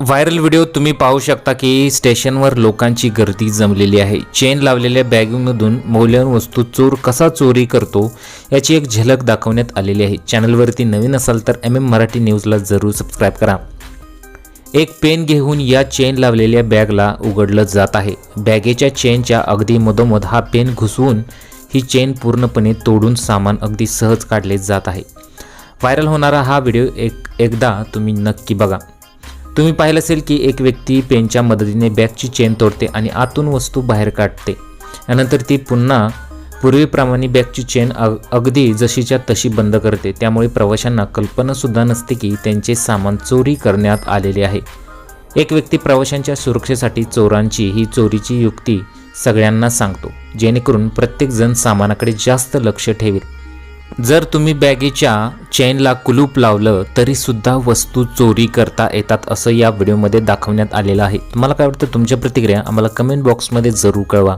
Viral video तुम्ही पाहू शकता की स्टेशनवर लोकांची गर्दी जमलेली आहे. चेन लावलेल्या बॅगमधून मौल्यवान वस्तू चोर कसा चोरी करतो याची एक झलक दाखवण्यात आलेली आहे. चॅनलवरती नवीन असाल तर एम एम मराठी न्यूजला जरूर सबस्क्राईब करा. एक पेन घेऊन या चेन लावलेल्या बॅगला उघडलं जात आहे. बॅगेच्या चेनच्या अगदी मधोमध हा पेन घुसवून ही चेन पूर्णपणे तोडून सामान अगदी सहज काढले जात आहे. व्हायरल होणारा हा व्हिडिओ एक एकदा तुम्ही नक्की बघा. तुम्ही पाहिलं असेल की एक व्यक्ती पेनच्या मदतीने बॅगची चेन तोडते आणि आतून वस्तू बाहेर काढते. यानंतर ती पुन्हा पूर्वीप्रमाणे बॅगची चेन अग अगदी जशीच्या तशी बंद करते. त्यामुळे प्रवाशांना कल्पनासुद्धा नसते की त्यांचे सामान चोरी करण्यात आलेले आहे. एक व्यक्ती प्रवाशांच्या सुरक्षेसाठी चोरांची ही चोरीची युक्ती सगळ्यांना सांगतो. जेणेकरून प्रत्येकजण सामानाकडे जास्त लक्ष ठेवेल. जर तुम्ही बॅगेच्या चेनला कुलूप लावलं तरीसुद्धा वस्तू चोरी करता येतात असं या व्हिडिओमध्ये दाखवण्यात आलेलं आहे. तुम्हाला काय वाटतं? तुमच्या प्रतिक्रिया आम्हाला कमेंट बॉक्समध्ये जरूर कळवा.